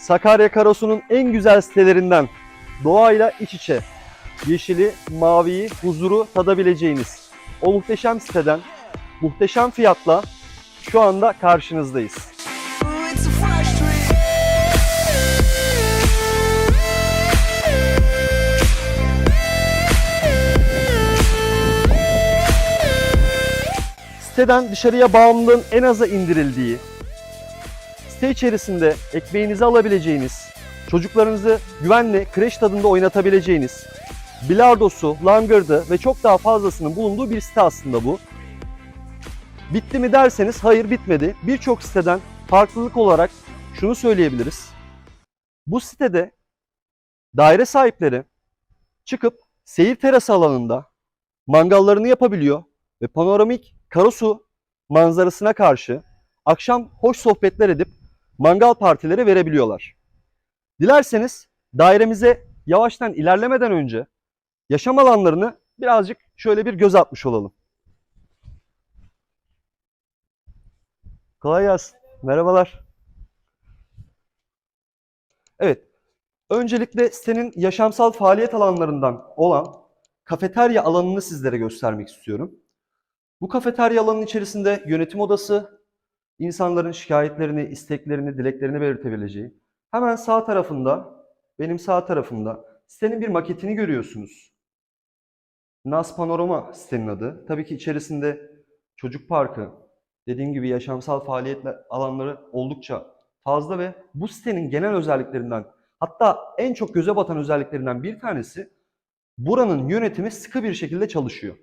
Sakarya Karasu'nun en güzel sitelerinden doğayla iç içe yeşili, maviyi, huzuru tadabileceğiniz o muhteşem siteden muhteşem fiyatla şu anda karşınızdayız. Siteden dışarıya bağımlılığın en aza indirildiği, site içerisinde ekmeğinizi alabileceğiniz, çocuklarınızı güvenle kreş tadında oynatabileceğiniz, bilardosu, langırdı ve çok daha fazlasının bulunduğu bir site aslında bu. Bitti mi derseniz hayır bitmedi. Birçok siteden farklılık olarak şunu söyleyebiliriz. Bu sitede daire sahipleri çıkıp seyir terası alanında mangallarını yapabiliyor ve panoramik Karasu manzarasına karşı akşam hoş sohbetler edip mangal partileri verebiliyorlar. Dilerseniz dairemize yavaştan ilerlemeden önce yaşam alanlarını birazcık şöyle bir göz atmış olalım. Kolay gelsin. Merhabalar. Evet. Öncelikle sitenin yaşamsal faaliyet alanlarından olan kafeterya alanını sizlere göstermek istiyorum. Bu kafeterya alanının içerisinde yönetim odası, insanların şikayetlerini, isteklerini, dileklerini belirtebileceği. Hemen sağ tarafında, benim sağ tarafımda sitenin bir maketini görüyorsunuz. Nas Panorama sitenin adı. Tabii ki içerisinde çocuk parkı, dediğim gibi yaşamsal faaliyet alanları oldukça fazla ve bu sitenin genel özelliklerinden hatta en çok göze batan özelliklerinden bir tanesi buranın yönetimi sıkı bir şekilde çalışıyor.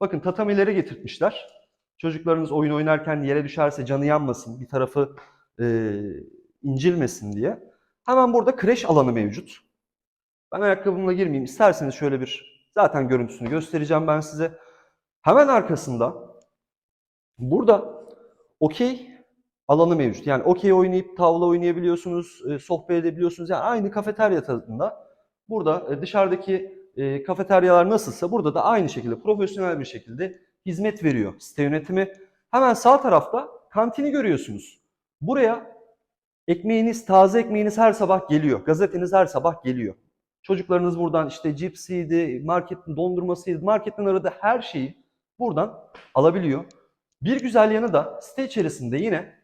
Bakın tatamileri getirtmişler. Çocuklarınız oyun oynarken yere düşerse canı yanmasın, bir tarafı e, incilmesin diye. Hemen burada kreş alanı mevcut. Ben ayakkabımla girmeyeyim. İsterseniz şöyle bir zaten görüntüsünü göstereceğim ben size. Hemen arkasında burada okey alanı mevcut. Yani okey oynayıp tavla oynayabiliyorsunuz, e, sohbet edebiliyorsunuz. Yani aynı kafeterya tadında. Burada e, dışarıdaki e, kafeteryalar nasılsa burada da aynı şekilde profesyonel bir şekilde hizmet veriyor site yönetimi. Hemen sağ tarafta kantini görüyorsunuz. Buraya ekmeğiniz, taze ekmeğiniz her sabah geliyor. Gazeteniz her sabah geliyor. Çocuklarınız buradan işte cipsiydi, marketin dondurmasıydı, marketten aradığı her şeyi buradan alabiliyor. Bir güzel yanı da site içerisinde yine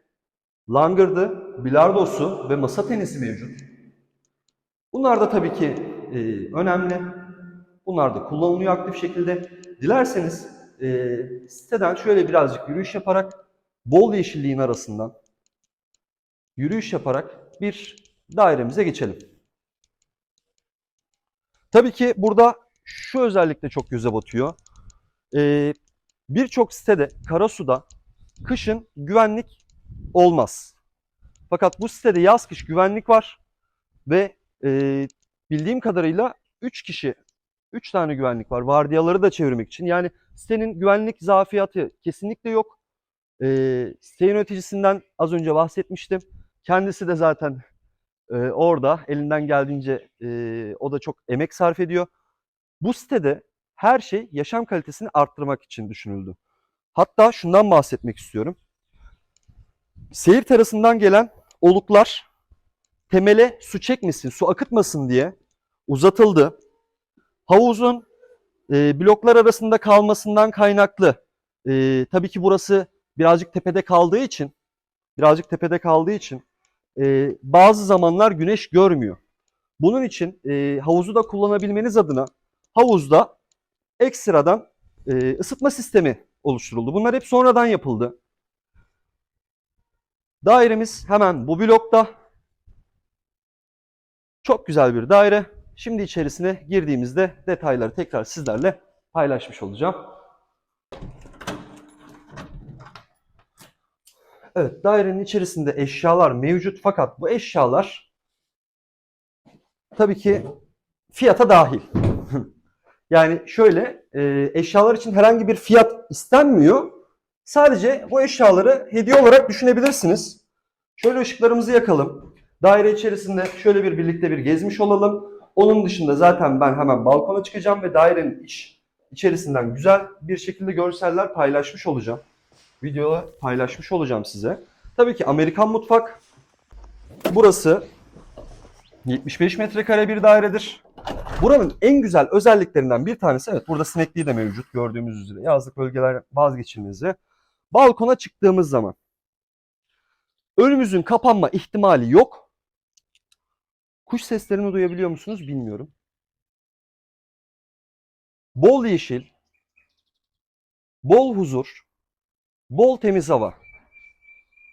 langırdı, bilardosu ve masa tenisi mevcut. Bunlar da tabii ki e, önemli. Bunlar da kullanılıyor aktif şekilde. Dilerseniz e, siteden şöyle birazcık yürüyüş yaparak bol yeşilliğin arasından yürüyüş yaparak bir dairemize geçelim. Tabii ki burada şu özellikle çok göze batıyor. E, Birçok sitede Karasu'da kışın güvenlik olmaz. Fakat bu sitede yaz kış güvenlik var ve e, bildiğim kadarıyla 3 kişi 3 tane güvenlik var. Vardiyaları da çevirmek için. Yani sitenin güvenlik zafiyatı kesinlikle yok. E, site yöneticisinden az önce bahsetmiştim. Kendisi de zaten e, orada elinden geldiğince e, o da çok emek sarf ediyor. Bu sitede her şey yaşam kalitesini arttırmak için düşünüldü. Hatta şundan bahsetmek istiyorum. Seyir terasından gelen oluklar temele su çekmesin, su akıtmasın diye uzatıldı. Havuzun e, bloklar arasında kalmasından kaynaklı. e, tabii ki burası birazcık tepede kaldığı için, birazcık tepede kaldığı için e, bazı zamanlar güneş görmüyor. Bunun için e, havuzu da kullanabilmeniz adına havuzda ekstradan e, ısıtma sistemi oluşturuldu. Bunlar hep sonradan yapıldı. Dairemiz hemen bu blokta. Çok güzel bir daire. Şimdi içerisine girdiğimizde detayları tekrar sizlerle paylaşmış olacağım. Evet, dairenin içerisinde eşyalar mevcut fakat bu eşyalar tabii ki fiyata dahil. yani şöyle, e, eşyalar için herhangi bir fiyat istenmiyor. Sadece bu eşyaları hediye olarak düşünebilirsiniz. Şöyle ışıklarımızı yakalım. Daire içerisinde şöyle bir birlikte bir gezmiş olalım. Onun dışında zaten ben hemen balkona çıkacağım ve dairenin iç içerisinden güzel bir şekilde görseller paylaşmış olacağım. Videoda paylaşmış olacağım size. Tabii ki Amerikan mutfak. Burası 75 metrekare bir dairedir. Buranın en güzel özelliklerinden bir tanesi evet burada sinekliği de mevcut gördüğümüz üzere. Yazlık bölgeler vazgeçilmezi. Balkona çıktığımız zaman önümüzün kapanma ihtimali yok. Kuş seslerini duyabiliyor musunuz bilmiyorum. Bol yeşil, bol huzur, bol temiz hava.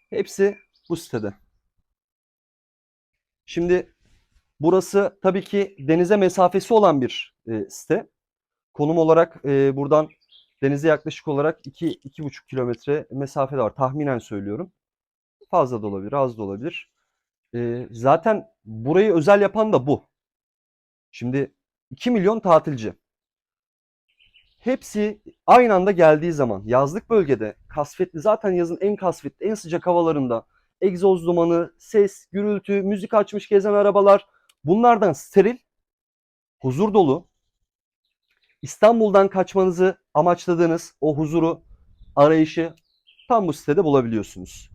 Hepsi bu sitede. Şimdi burası tabii ki denize mesafesi olan bir e, site. Konum olarak e, buradan denize yaklaşık olarak 2-2,5 kilometre mesafede var. Tahminen söylüyorum. Fazla da olabilir, az da olabilir. E, zaten burayı özel yapan da bu. Şimdi 2 milyon tatilci. Hepsi aynı anda geldiği zaman yazlık bölgede kasvetli zaten yazın en kasvetli en sıcak havalarında egzoz dumanı, ses, gürültü, müzik açmış gezen arabalar bunlardan steril, huzur dolu İstanbul'dan kaçmanızı amaçladığınız o huzuru, arayışı tam bu sitede bulabiliyorsunuz.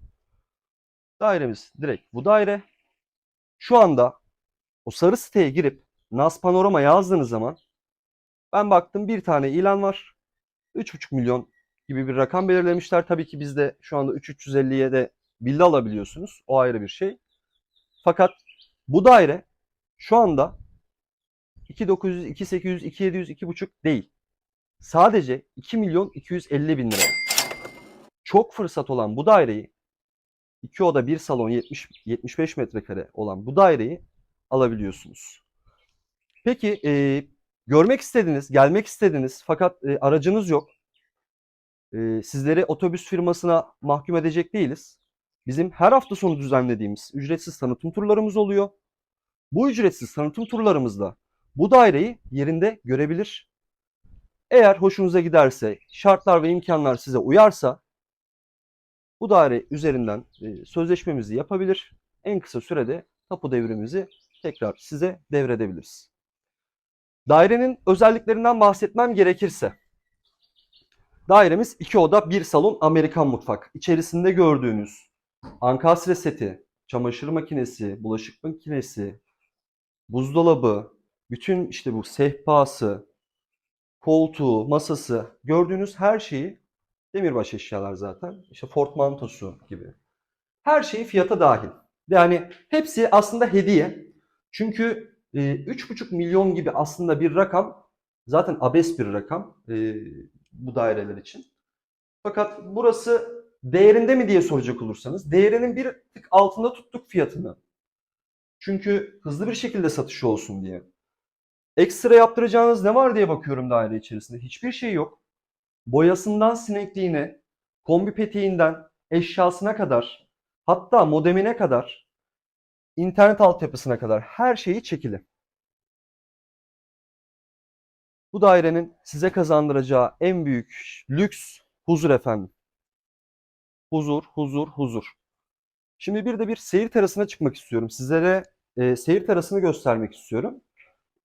Dairemiz direkt bu daire. Şu anda o sarı siteye girip Nas Panorama yazdığınız zaman ben baktım bir tane ilan var. 3,5 milyon gibi bir rakam belirlemişler. Tabii ki bizde şu anda 3.350'ye de villa alabiliyorsunuz. O ayrı bir şey. Fakat bu daire şu anda 2.900, 2.800, 2.700, 2.5 değil. Sadece 2 milyon 250 bin lira. Çok fırsat olan bu daireyi 2 oda 1 salon 70 75 metrekare olan bu daireyi alabiliyorsunuz. Peki e, görmek istediniz, gelmek istediniz fakat e, aracınız yok. E, sizleri otobüs firmasına mahkum edecek değiliz. Bizim her hafta sonu düzenlediğimiz ücretsiz tanıtım turlarımız oluyor. Bu ücretsiz tanıtım turlarımızda bu daireyi yerinde görebilir. Eğer hoşunuza giderse, şartlar ve imkanlar size uyarsa bu daire üzerinden e, sözleşmemizi yapabilir. En kısa sürede tapu devrimizi tekrar size devredebiliriz. Dairenin özelliklerinden bahsetmem gerekirse dairemiz 2 oda 1 salon Amerikan mutfak. İçerisinde gördüğünüz ankastre seti, çamaşır makinesi, bulaşık makinesi, buzdolabı, bütün işte bu sehpası, koltuğu, masası gördüğünüz her şeyi demirbaş eşyalar zaten. İşte portmantosu gibi. Her şeyi fiyata dahil. Yani hepsi aslında hediye. Çünkü e, 3,5 milyon gibi aslında bir rakam zaten abes bir rakam e, bu daireler için. Fakat burası değerinde mi diye soracak olursanız değerinin bir tık altında tuttuk fiyatını. Çünkü hızlı bir şekilde satışı olsun diye. Ekstra yaptıracağınız ne var diye bakıyorum daire içerisinde. Hiçbir şey yok. Boyasından sinekliğine, kombi peteğinden eşyasına kadar, hatta modemine kadar, internet altyapısına kadar her şeyi çekili. Bu dairenin size kazandıracağı en büyük lüks huzur efendim. Huzur, huzur, huzur. Şimdi bir de bir seyir terasına çıkmak istiyorum. Sizlere e, seyir terasını göstermek istiyorum.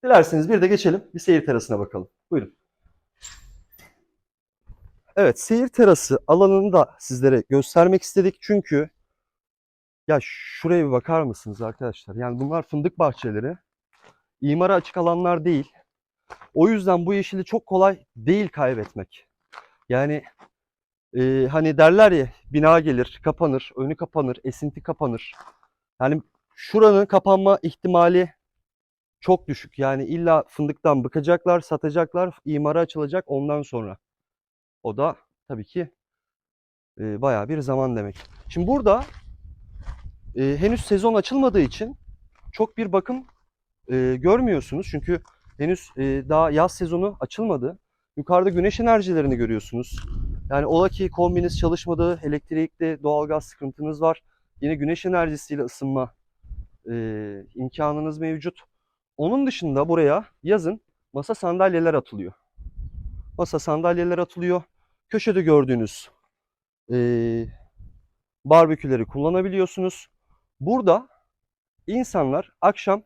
Dilerseniz bir de geçelim bir seyir terasına bakalım. Buyurun. Evet seyir terası alanını da sizlere göstermek istedik. Çünkü ya şuraya bir bakar mısınız arkadaşlar? Yani bunlar fındık bahçeleri. İmara açık alanlar değil. O yüzden bu yeşili çok kolay değil kaybetmek. Yani e, hani derler ya bina gelir, kapanır, önü kapanır, esinti kapanır. Yani şuranın kapanma ihtimali çok düşük. Yani illa fındıktan bıkacaklar, satacaklar, imara açılacak ondan sonra. O da tabii ki e, bayağı bir zaman demek. Şimdi burada e, henüz sezon açılmadığı için çok bir bakım e, görmüyorsunuz. Çünkü henüz e, daha yaz sezonu açılmadı. Yukarıda güneş enerjilerini görüyorsunuz. Yani ola ki kombiniz çalışmadı, elektrikli doğalgaz sıkıntınız var. Yine güneş enerjisiyle ısınma e, imkanınız mevcut. Onun dışında buraya yazın masa sandalyeler atılıyor. Masa sandalyeler atılıyor. Köşede gördüğünüz e, barbeküleri kullanabiliyorsunuz. Burada insanlar akşam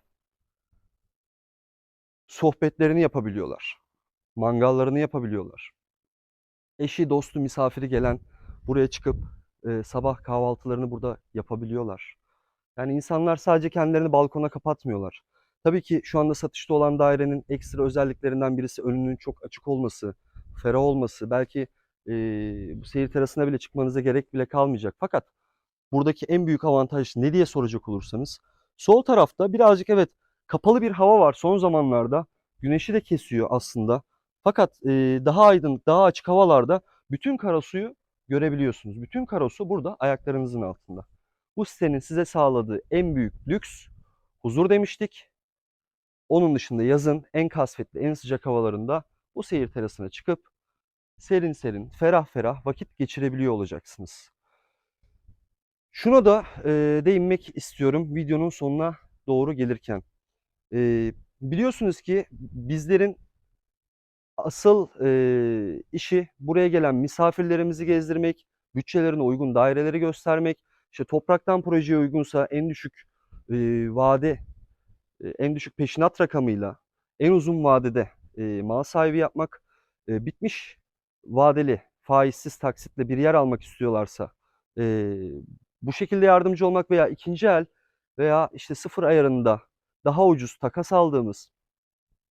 sohbetlerini yapabiliyorlar. Mangallarını yapabiliyorlar. Eşi, dostu, misafiri gelen buraya çıkıp e, sabah kahvaltılarını burada yapabiliyorlar. Yani insanlar sadece kendilerini balkona kapatmıyorlar. Tabii ki şu anda satışta olan dairenin ekstra özelliklerinden birisi önünün çok açık olması, ferah olması. Belki eee, bu seyir terasına bile çıkmanıza gerek bile kalmayacak. Fakat buradaki en büyük avantaj ne diye soracak olursanız, sol tarafta birazcık evet kapalı bir hava var son zamanlarda. Güneşi de kesiyor aslında. Fakat eee, daha aydın, daha açık havalarda bütün karasuyu görebiliyorsunuz. Bütün karasu burada ayaklarınızın altında. Bu sitenin size sağladığı en büyük lüks huzur demiştik. Onun dışında yazın en kasvetli, en sıcak havalarında bu seyir terasına çıkıp serin serin, ferah ferah vakit geçirebiliyor olacaksınız. Şuna da e, değinmek istiyorum videonun sonuna doğru gelirken. E, biliyorsunuz ki bizlerin asıl e, işi buraya gelen misafirlerimizi gezdirmek, bütçelerine uygun daireleri göstermek, işte topraktan projeye uygunsa en düşük e, vade, e, en düşük peşinat rakamıyla en uzun vadede e, mal sahibi yapmak, e, bitmiş vadeli faizsiz taksitle bir yer almak istiyorlarsa e, bu şekilde yardımcı olmak veya ikinci el veya işte sıfır ayarında daha ucuz takas aldığımız,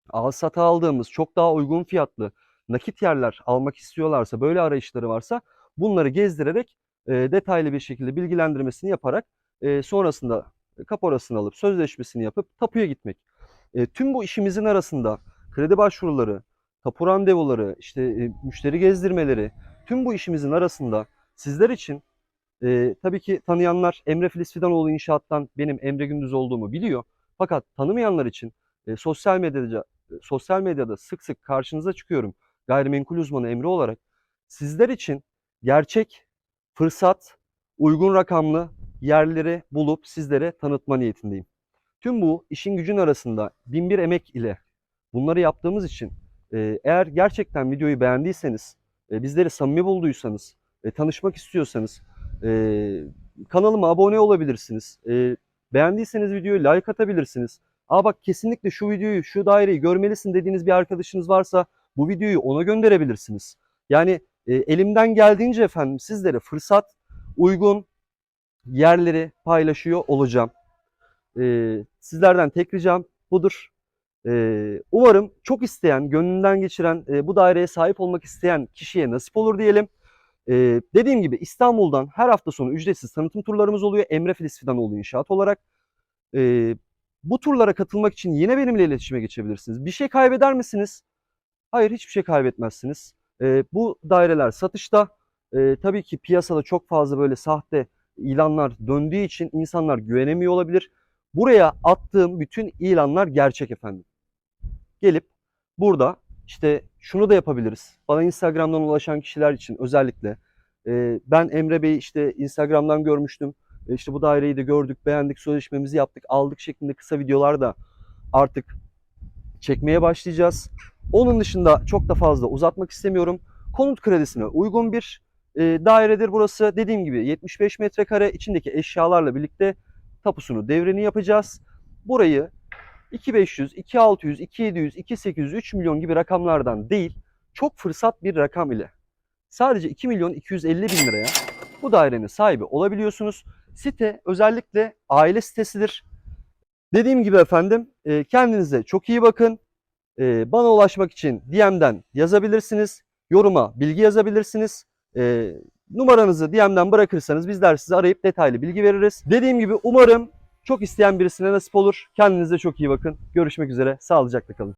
al sata aldığımız çok daha uygun fiyatlı nakit yerler almak istiyorlarsa, böyle arayışları varsa bunları gezdirerek e, detaylı bir şekilde bilgilendirmesini yaparak e, sonrasında kaporasını alıp sözleşmesini yapıp tapuya gitmek. E, tüm bu işimizin arasında kredi başvuruları, tapu randevuları, işte e, müşteri gezdirmeleri, tüm bu işimizin arasında sizler için e, tabii ki tanıyanlar Emre Filiz Fidanoğlu İnşaat'tan benim Emre Gündüz olduğumu biliyor. Fakat tanımayanlar için e, sosyal medyada sosyal medyada sık sık karşınıza çıkıyorum. Gayrimenkul uzmanı Emre olarak sizler için gerçek fırsat, uygun rakamlı yerleri bulup sizlere tanıtma niyetindeyim. Tüm bu işin gücün arasında binbir emek ile bunları yaptığımız için eğer gerçekten videoyu beğendiyseniz, bizleri samimi bulduysanız, tanışmak istiyorsanız kanalıma abone olabilirsiniz. Beğendiyseniz videoyu like atabilirsiniz. Aa bak kesinlikle şu videoyu, şu daireyi görmelisin dediğiniz bir arkadaşınız varsa bu videoyu ona gönderebilirsiniz. Yani elimden geldiğince efendim sizlere fırsat, uygun yerleri paylaşıyor olacağım. Sizlerden tek ricam budur. E, umarım çok isteyen, gönlünden geçiren, e, bu daireye sahip olmak isteyen kişiye nasip olur diyelim. E, dediğim gibi İstanbul'dan her hafta sonu ücretsiz tanıtım turlarımız oluyor. Emre Filiz Fidanoğlu İnşaat olarak. E, bu turlara katılmak için yine benimle iletişime geçebilirsiniz. Bir şey kaybeder misiniz? Hayır hiçbir şey kaybetmezsiniz. Bu daireler satışta. Tabii ki piyasada çok fazla böyle sahte ilanlar döndüğü için insanlar güvenemiyor olabilir. Buraya attığım bütün ilanlar gerçek efendim. Gelip burada işte şunu da yapabiliriz. Bana Instagram'dan ulaşan kişiler için özellikle e, ben Emre Bey'i işte Instagram'dan görmüştüm. E, işte bu daireyi de gördük, beğendik, sözleşmemizi yaptık, aldık şeklinde kısa videolar da artık çekmeye başlayacağız. Onun dışında çok da fazla uzatmak istemiyorum. Konut kredisine uygun bir e, dairedir burası. Dediğim gibi 75 metrekare içindeki eşyalarla birlikte tapusunu devrini yapacağız. Burayı 2500, 2600, 2700, 2800, 3 milyon gibi rakamlardan değil çok fırsat bir rakam ile sadece 2 milyon 250 bin liraya bu dairenin sahibi olabiliyorsunuz. Site özellikle aile sitesidir. Dediğim gibi efendim e, kendinize çok iyi bakın. E, Bana ulaşmak için DM'den yazabilirsiniz. Yoruma bilgi yazabilirsiniz. E, Numaranızı DM'den bırakırsanız bizler size arayıp detaylı bilgi veririz. Dediğim gibi umarım çok isteyen birisine nasip olur. Kendinize çok iyi bakın. Görüşmek üzere. Sağlıcakla kalın.